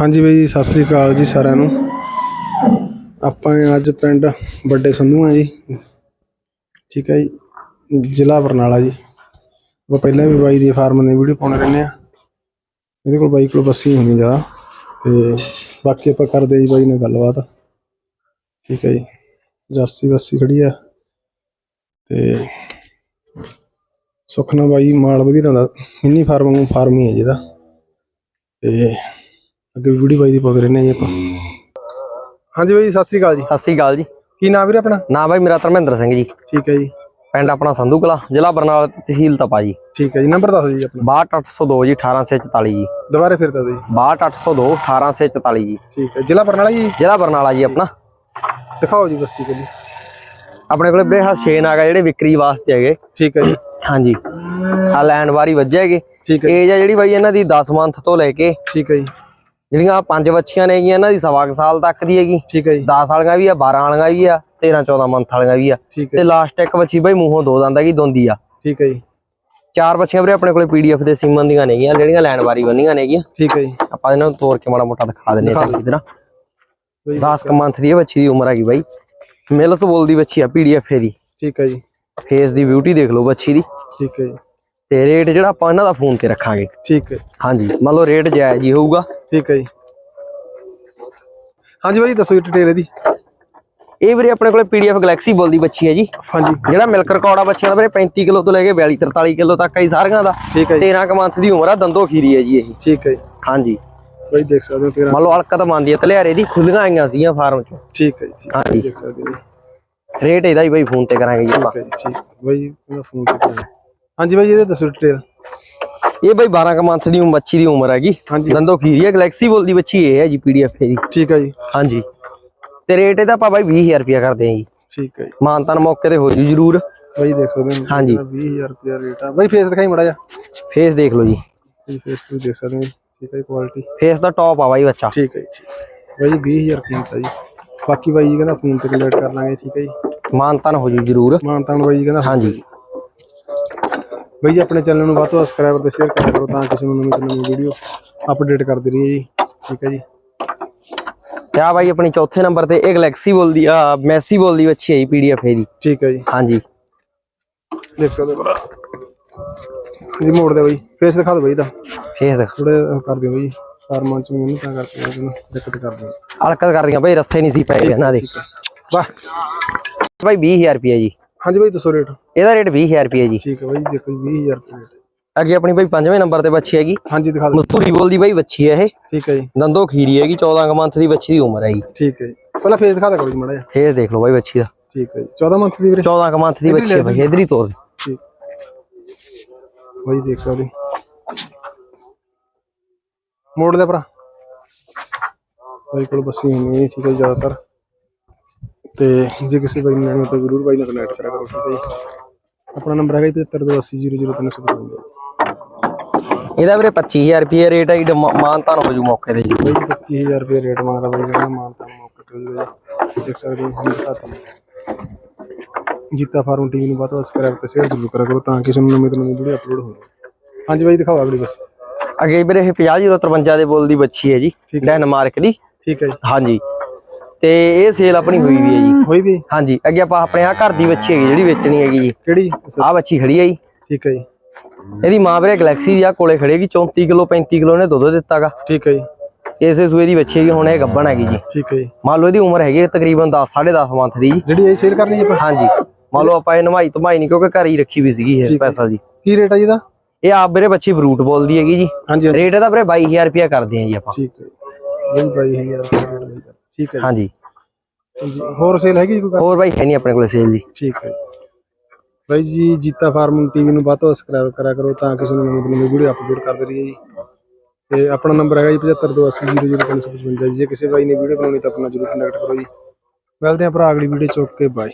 ਹਾਂਜੀ ਬਈ ਸਤਿ ਸ੍ਰੀ ਅਕਾਲ ਜੀ ਸਾਰਿਆਂ ਨੂੰ। ਆਪਾਂ ਅੱਜ ਪਿੰਡ ਵੱਡੇ ਸੰਧੂ ਸੰਧੂਆਂ ਜੀ। ਠੀਕ ਹੈ ਜੀ, ਜ਼ਿਲ੍ਹਾ ਬਰਨਾਲਾ ਜੀ। ਉਹ ਪਹਿਲਾਂ ਵੀ ਬਾਈ ਦੀ ਫਾਰਮ ਦੀ ਵੀਡੀਓ ਪਾਉਣੇ ਰਹਿੰਦੇ ਆ। ਇਹਦੇ ਕੋਲ ਬਾਈ ਕੋਲ ਬੱਸੀ ਹੁੰਦੀ ਜ਼ਿਆਦਾ। ਤੇ ਬਾਕੀ ਆਪਾਂ ਕਰਦੇ ਜੀ ਬਾਈ ਨਾਲ ਗੱਲਬਾਤ। ਠੀਕ ਹੈ ਜੀ, ਜਰਸੀ ਬੱਸੀ ਖੜੀ ਆ। ਤੇ ਸੁਖਨਾ ਬਾਈ ਮਾਲ ਵਧੀਆ ਦਾ ਮਿੰਨੀ ਫਾਰਮ ਨੂੰ ਫਾਰਮ ਹੀ ਹੈ ਜਿਹਦਾ ਤੇ ਅੱਗੇ ਵੀਡੀਓ ਬਾਈ ਦੀ ਪਾਉਂਦੇ ਰਹਿੰਦੇ ਹਾਂ ਜੀ ਆਪਾਂ। ਹਾਂਜੀ ਬਾਈ ਸਤਿ ਸ੍ਰੀ ਅਕਾਲ ਜੀ। ਸਤਿ ਸ੍ਰੀ ਅਕਾਲ ਜੀ। ਕੀ ਨਾਮ ਵੀਰੇ ਆਪਣਾ? ਨਾਮ ਬਾਈ ਮੇਰਾ ਧਰਮਿੰਦਰ ਸਿੰਘ ਜੀ। ਠੀਕ ਹੈ ਜੀ। ਪਿੰਡ ਆਪਣਾ ਸੰਧੂ ਕਲਾ ਜ਼ਿਲ੍ਹਾ ਬਰਨਾਲਾ ਤੇ ਤਹਿਸੀਲ ਤਪਾ ਜੀ। ਠੀਕ ਹੈ ਜੀ ਨੰਬਰ ਦੱਸ ਦਿਓ ਜੀ ਆਪਣਾ। 62802 ਜੀ 1844 ਜੀ। ਦੁਬਾਰੇ ਫਿਰ ਦੱਸ ਦਿਓ ਜੀ। 62802 1844 ਜੀ। ਠੀਕ ਹੈ ਜ਼ਿਲ੍ਹਾ ਬਰਨਾਲਾ ਜੀ? ਜ਼ਿਲ੍ਹਾ ਬਰਨਾਲਾ ਜੀ ਆਪਣਾ। ਦਿਖਾਓ ਜੀ ਬੱਸੀ ਕੋਲ ਆਪਣੇ ਕੋਲੇ ਵੀਰੇ ਹਾ ਛੇ ਨਾਗ ਜਿਹੜੇ ਵਿਕਰੀ ਵਾਸਤੇ ਹੈਗੇ। ਠੀਕ ਹੈ ਜੀ। ਹਾਂਜੀ। ਆ ਲੈਂਡ ਵਾਰੀ ਵੱਜੇ ਹੈਗੇ। ਠੀਕ ਹੈ ਏਜ ਆ ਜਿਹੜੀ ਬਾਈ ਇਹਨਾਂ ਦੀ 10 ਮੰਥ ਤੋਂ ਲੈ ਕੇ ਠੀਕ ਹੈ ਜੀ। ਜਿਹੜੀਆਂ ਪੰਜ ਬੱਚੀਆਂ ਨੇ ਇਹਨਾਂ ਦੀ ਸਵਾ ਕੁ ਸਾਲ ਤੱਕ ਦੀ ਹੈਗੀ। ਠੀਕ ਹੈ ਜੀ। 10 ਵਾਲੀਆਂ ਵੀ ਆ 12 ਵਾਲੀਆਂ ਵੀ ਆ 13 14 ਮੰਥ ਵਾਲੀਆਂ ਵੀ ਆ। ਠੀਕ ਤੇ ਹੈ ਲਾਸਟ ਇੱਕ ਬੱਚੀ ਬਾਈ ਮੂੰਹੋਂ ਦੋ ਦੰਦ ਹੈਗੀ ਦੋਂਦੀ ਆ। ਠੀਕ ਹੈ ਜੀ। ਚਾਰ ਬੱਚੀਆਂ ਵੀਰੇ ਆਪਣੇ ਕੋਲੇ ਪੀਡੀਐਫ ਦੇ ਸੀਮਨ ਦੀਆਂ ਨੇਗੀਆਂ ਜਿਹੜੀਆਂ ਲੈਂਡ ਵਾਰੀ ਬੰਨੀਆਂ ਨੇਗੀਆਂ ਠੀਕ ਹੈ ਜੀ। ਆਪਾਂ ਇਹਨਾਂ ਨੂੰ ਤੋੜ ਕੇ ਮਾੜਾ ਮੋਟਾ ਦਿਖਾ ਦਿੰਨੇ ਆ ਚੰਗੀ ਤਰ੍ਹਾਂ। ਬਈ 10 ਕ ਮੰਥ ਦੀ ਇਹ ਬੱਚੀ ਦੀ ਉਮਰ ਹੈਗੀ ਬਾਈ। ਮਿਲਸ ਬੋਲਦੀ ਬੱਚੀ ਆ ਪੀਡੀਐਫ ਦੀ ਠੀਕ ਹੈ ਜੀ। ਫੇਸ ਦੀ ਬਿਊਟੀ ਦੇਖ ਲਓ ਬੱਚੀ ਦੀ। ਠੀਕ ਹੈ ਜੀ। ਤੇ ਰੇਟ ਜਿਹੜਾ ਆਪਾਂ ਇਹਨਾਂ ਦਾ ਫੋਨ ਤੇ ਰੱਖਾਂਗੇ। ਠੀਕ ਹੈ। ਹਾਂਜੀ ਮੰਨ ਲਓ ਰੇਟ ਜਾਇਜ਼ ਹੀ ਹੋਊਗਾ। ਠੀਕ ਹੈ ਜੀ। ਹਾਂਜੀ ਬਾਈ ਦੱਸੋ ਜੀ ਡਿਟੇਲ ਇਹਦੀ। ਇਹ ਵੀਰੇ ਆਪਣੇ ਕੋਲੇ ਪੀਡੀਐਫ ਗੈਲੈਕਸੀ ਬੋਲਦੀ ਬੱਚੀ ਹੈ ਜੀ। ਹਾਂਜੀ। ਜਿਹੜਾ ਮਿਲਕ ਰਿਕਾਰਡ ਆ ਬੱਚਿਆਂ ਦਾ ਵੀਰੇ 35 ਕਿਲੋ ਤੋਂ ਲੈ ਕੇ 42 43 ਕਿਲੋ ਤੱਕ ਆਈ ਸਾਰੀਆਂ ਦਾ। ਠੀਕ ਹੈ ਜੀ। 13 ਕ ਮੰਥ ਦੀ ਉਮਰ ਆ ਦੰਦੋ ਖੀਰੀ ਹੈ ਜੀ ਇਹ। ਠੀਕ ਹੈ ਜੀ। ਹਾਂਜੀ। ਬਾਈ ਦੇਖ ਸਕਦੇ ਹੋ ਤੇਰਾ ਮੰਨ ਲਓ ਹਲਕਤ ਮੰਨਦੀ ਹੈ ਤਲਿਆਰੇ ਦੀ ਖੁੱਲੀਆਂ ਆਈਆਂ ਸੀਗੀਆਂ ਫਾਰਮ ਚੋਂ। ਠੀਕ ਹੈ ਜੀ ਹਾਂਜੀ। ਦੇਖ ਸਕਦੇ ਹੋ ਜੀ। ਰੇਟ ਇਹਦਾ ਹੀ ਬਾਈ ਫੋਨ ਤੇ ਕਰਾਂਗੇ ਜੀ ਆਪਾਂ। ਠੀਕ ਹੈ ਜੀ ਬਾਈ ਇਹਦਾ ਫੋਨ ਤੇ ਕਰਨਾ। ਹਾਂਜੀ ਬਾਈ ਇਹਦੇ ਦੱਸੋ ਡਿਟੇਲ ਇਹ ਬਾਈ 12 ਕ ਮੰਥ ਦੀ ਬੱਚੀ ਦੀ ਉਮਰ ਹੈਗੀ। ਦੰਦੋ ਖੀਰੀ ਹੈ? ਗੈਲੈਕਸੀ ਬੋਲਦੀ ਬੱਚੀ ਇਹ ਹੈ ਜੀ ਪੀਡੀਐਫ ਦੀ ਠੀਕ ਹੈ ਜੀ। ਹਾਂਜੀ। ਤੇ ਰੇਟ ਇਹਦਾ ਆਪਾਂ ਬਾਈ 20000 ਰੁਪਿਆ ਕਰਦੇ ਹਾਂ ਜੀ। ਠੀਕ ਹੈ ਜੀ। ਮਾਨਤਾਨ ਮੌਕੇ ਤੇ ਹੋ ਜੂ ਜਰੂਰ। ਬਾਈ ਦੇਖ ਸਕਦੇ ਹੋ। ਹਾਂਜੀ। ਇਹਦਾ 20000 ਰੁਪਿਆ ਰੇਟ ਆ। ਬਾਈ ਫੇਸ ਦਿਖਾਈ ਮੜਾ ਜਾ ਫੇਸ ਦੇਖ ਲਓ ਜੀ। ਫੇਸ ਤੁਸੀਂ ਦੇਖ ਸਕਦੇ ਹੋ। ਠੀਕ ਹੈ ਕੁਆਲਿਟੀ ਫੇਸ ਦਾ ਟੌਪ ਆ ਬਾਈ ਬੱਚਾ। ਠੀਕ ਹੈ ਜੀ। ਬਾਈ 20000 ਕੀਮਤ ਆ ਜੀ। ਬਾਕੀ ਬਾਈ ਜੀ ਕਹਿੰਦਾ ਫੋਨ ਤੇ ਕੰਟੈਕਟ ਕਰ ਲਾਂਗੇ ਠੀਕ ਹੈ ਜੀ। ਮਾਨਤਾਨ ਹੋ ਜੂ ਜਰੂਰ। ਮਾਨਤਾਨ ਬਾਈ ਜੀ ਕਹਿੰਦਾ ਹਾਂਜੀ। ਬਾਈ ਜੀ ਆਪਣੇ ਚੈਨਲ ਨੂੰ ਵੱਧ ਤੋਂ ਵੱਧ ਸਬਸਕ੍ਰਾਈਬ ਤੇ ਸ਼ੇਅਰ ਕਰਿਆ ਕਰੋ ਤਾਂ ਕਿਸੇ ਨੂੰ ਨਵੀਂ ਤੋਂ ਨਵੀਂ ਵੀਡੀਓ ਅਪਡੇਟ ਕਰਦੇ ਰਹੀਏ ਜੀ। ਠੀਕ ਹੈ ਜੀ? ਆ ਬਾਈ ਆਪਣੀ ਚੌਥੇ ਨੰਬਰ ਤੇ ਇਹ ਗੈਲੈਕਸੀ ਬੋਲਦੀ ਆ ਮੈਸੀ ਬੋਲਦੀ ਬੱਚੀ ਹੈ ਜੀ ਪੀਡੀਐਫ ਦੀ ਠੀਕ ਹੈ ਜੀ। ਹਾਂਜੀ। ਦੇਖ ਸਕਦੇ ਹੋ ਭਰਾ। ਜੀ ਮੋੜ ਦੇ ਬਾਈ। ਫੇਸ ਦਿਖਾ ਦਿਓ ਬਾਈ ਦਾ ਫੇਸ ਦੇਖ। ਥੋੜੇ ਕਰ ਦਿਓ ਬਾਈ। ਫਾਰਮਾਂ ਚ ਮੈਨੂੰ ਤਾਂ ਕਰਕੇ ਮੈਂ ਤੁਹਾਨੂੰ ਦਿੱਕਤ ਕਰਦੀ ਹਾਂ ਹਲਕਤ ਕਰਦੀਆਂ ਬਾਈ ਰੱਸੇ ਨਹੀਂ ਸੀ ਪਏ ਇਹਨਾਂ ਦੇ। ਵਾਹ। ਬਾਈ 20000 ਰੁਪਿਆ ਜੀ। ਹਾਂਜੀ ਬਾਈ ਦੱਸੋ ਰੇਟ। ਇਹਦਾ ਰੇਟ 20000 ਰੁਪਿਆ ਜੀ। ਠੀਕ ਹੈ ਬਾਈ ਦੇਖੋ ਜੀ 20000 ਰੁਪਏ ਅੱਗੇ ਆਪਣੀ ਬਾਈ ਪੰਜਵੇਂ ਨੰਬਰ ਤੇ ਬੱਚੀ ਹੈਗੀ। ਹਾਂਜੀ ਦਿਖਾ ਦਿਓ। ਮਸਤੂਰੀ ਬੋਲਦੀ ਬਾਈ ਬੱਚੀ ਹੈ ਇਹ। ਠੀਕ ਹੈ ਜੀ। ਦੰਦੋ ਖੀਰੀ ਹੈਗੀ 14 ਕੁ ਮੰਥ ਦੀ ਬੱਚੀ ਦੀ ਉਮਰ ਹੈਗੀ ਠੀਕ ਹੈ ਜੀ। ਪਹਿਲਾਂ ਫੇਸ ਦਿਖਾ ਦਿਓ ਕਰੋ ਜੀ ਮੜਾ ਫੇਸ ਦੇਖ ਲਓ ਬਾਈ ਬੱਚੀ ਦਾ। ਠੀਕ ਹੈ ਜੀ। 14 ਮੰਥ ਦੀ ਵੀਰੇ। 14 ਕੁ ਮੰਥ ਦੀ ਬੱਚੀ ਹੈ ਬਾਈ ਇਧਰ ਹੀ ਤੋਰ ਦੇ। ਠੀਕ। ਬਾਈ ਦੇਖ ਸਕਦੇ ਹੋ। ਮੋੜ ਦੇ ਭਰਾ। ਬਾਈ ਕੋਲ ਬੱਸੀ ਹੁੰਦੀ ਹੈ ਠੀਕ ਹੈ ਜੀ ਜ਼ਿਆਦਾਤਰ। ਤੇ ਜੇ ਕਿਸੇ ਬਾਈ ਨੂੰ ਤਾਂ ਜ਼ਰੂਰ ਬਾਈ ਨਾਲ ਕਨੈਕਟ ਕਰਿਆ ਕਰੋ ਠੀਕ ਹੈ ਜੀ। ਆਪਣਾ ਨੰਬਰ ਹੈਗਾ ਜੀ 7328000355 ਇਹਦਾ ਵੀਰੇ 25000 ਰੁਪਏ ਰੇਟ ਹੈ ਮਾਨਤਾਨ ਹੋ ਜੂ ਮੌਕੇ ਤੇ ਜੀ। ਬਾਈ ਜੀ 25000 ਰੁਪਏ ਰੇਟ ਮੰਗਦਾ ਬਾਈ ਜਿਹੜਾ ਮਾਨਤਾ ਮੌਕੇ ਤੇ ਹੋ ਜਾਊਗਾ ਜੀ। ਦੇਖ ਸਕਦੇ ਹੋ ਹੁਣ ਦਿਖਾਤਾ ਜੀਤਾ ਫਾਰਮ ਟੀਵੀ ਨੂੰ ਵੱਧ ਤੋਂ ਵੱਧ ਸਬਸਕ੍ਰਾਈਬ ਤੇ ਸ਼ੇਅਰ ਜ਼ਰੂਰ ਕਰਿਆ ਕਰੋ ਤਾਂ ਕਿਸੇ ਨੂੰ ਨਵੀਂ ਤੋਂ ਨਵੀਂ ਵੀਡੀਓ ਅਪਲੋਡ ਹੋਵੇ। ਹਾਂਜੀ ਬਾਈ ਦਿਖਾਓ ਅਗਲੀ ਬਸ। ਅੱਗੇ ਵੀਰੇ ਇਹ 50053 ਦੇ ਬੋਲ ਦੀ ਬੱਚੀ ਹੈ ਜੀ ਡੈਨਮਾਰਕ ਦੀ। ਠੀਕ ਹੈ ਜੀ। ਹਾਂਜੀ। ਤੇ ਇਹ ਸੇਲ ਆਪਣੀ ਹੋਈ ਵੀ ਹੈ ਜੀ। ਹੋਈ ਵੀ? ਹਾਂਜੀ ਅੱਗੇ ਆਪਾਂ ਆਪਣੇ ਆ ਘਰ ਦੀ ਵੱਛੀ ਹੈਗੀ ਜਿਹੜੀ ਵੇਚਣੀ ਹੈਗੀ ਜੀ। ਕਿਹੜੀ? ਆ ਵੱਛੀ ਖੜੀ ਹੈ ਜੀ। ਠੀਕ ਹੈ ਜੀ। ਇਹਦੀ ਮਾਂ ਵੀਰੇ ਗੈਲੈਕਸੀ ਦੀ ਆ ਕੋਲੇ ਖੜੇਗੀ 34 ਕਿਲੋ 35 ਕਿਲੋ ਨੇ ਦੁੱਧ ਦਿੱਤਾਗਾ। ਠੀਕ ਹੈ ਜੀ। ਇਸੇ ਸੂਏ ਦੀ ਬੱਚੀ ਹੈਗੀ ਹੁਣ ਇਹ ਹੈਗੀ ਜੀ। ਠੀਕ ਹੈ ਜੀ। ਮੰਨ ਲਓ ਇਹਦੀ ਉਮਰ ਹੈਗੀ ਤਕਰੀਬਨ 10 10.5 ਮੰਥ ਦੀ ਜਿਹੜੀ ਇਹ ਸੇਲ ਕਰਨੀ ਆਪਾਂ? ਹਾਂਜੀ। ਮੰਨ ਲਓ ਆਪਾਂ ਇਹ ਨਮਾਈ ਧਮਾਈ ਨਹੀਂ ਕਿਉਂਕਿ ਘਰ ਹੀ ਰੱਖੀ ਵੀ ਸੀਗੀ ਇਹ ਪੈਸਾ ਜੀ। ਕੀ ਰੇਟ ਹੈ ਇਹਦਾ? ਇਹ ਆਪ ਵੀਰੇ ਬੱਚੀ ਬਰੂਟ ਬੋਲਦੀ ਹੈਗੀ ਜੀ। ਰੇਟ ਇਹਦਾ ਵੀਰੇ 22000 ਰੁਪਿਆ ਕਰਦੇ ਆ ਜੀ ਆਪਾਂ। ਠੀਕ ਹੈ ਜੀ। 22000 ਠੀਕ ਹੈ ਹਾਂਜੀ। ਜੀ ਜੀ ਹੋਰ ਸੇਲ ਹੈਗੀ ਜੀ ਕੋਈ ਹੋਰ ਬਾਈ ਹੈ ਨਹੀਂ ਆਪਣੇ ਕੋਲੇ ਸੇਲ ਜੀ। ਠੀਕ ਹੈ ਬਾਈ ਜੀ ਜੀਤਾ ਫਾਰਮ ਟੀਵੀ ਨੂੰ ਵੱਧ ਤੋਂ ਸਬਸਕ੍ਰਾਈਬ ਕਰਿਆ ਕਰੋ ਤਾਂ ਕਿਸੇ ਨੂੰ ਨਵੀਂ ਨਵੀਂ ਵੀਡੀਓ ਅਪਲੋਡ ਕਰਦੇ ਰਹੀਏ ਜੀ। ਤੇ ਆਪਣਾ ਨੰਬਰ ਹੈਗਾ ਜੀ 7528000355 ਜੇ। ਕਿਸੇ ਬਾਈ ਨੇ ਵੀਡੀਓ ਬਣਾਉਣੀ ਤਾਂ ਆਪਣਾ ਜਰੂਰ ਕੰਟੈਕਟ ਕਰੋ ਜੀ। ਮਿਲਦੇ ਹਾਂ ਭਰਾ ਅਗਲੀ ਵੀਡੀਓ ਚ। Okay bye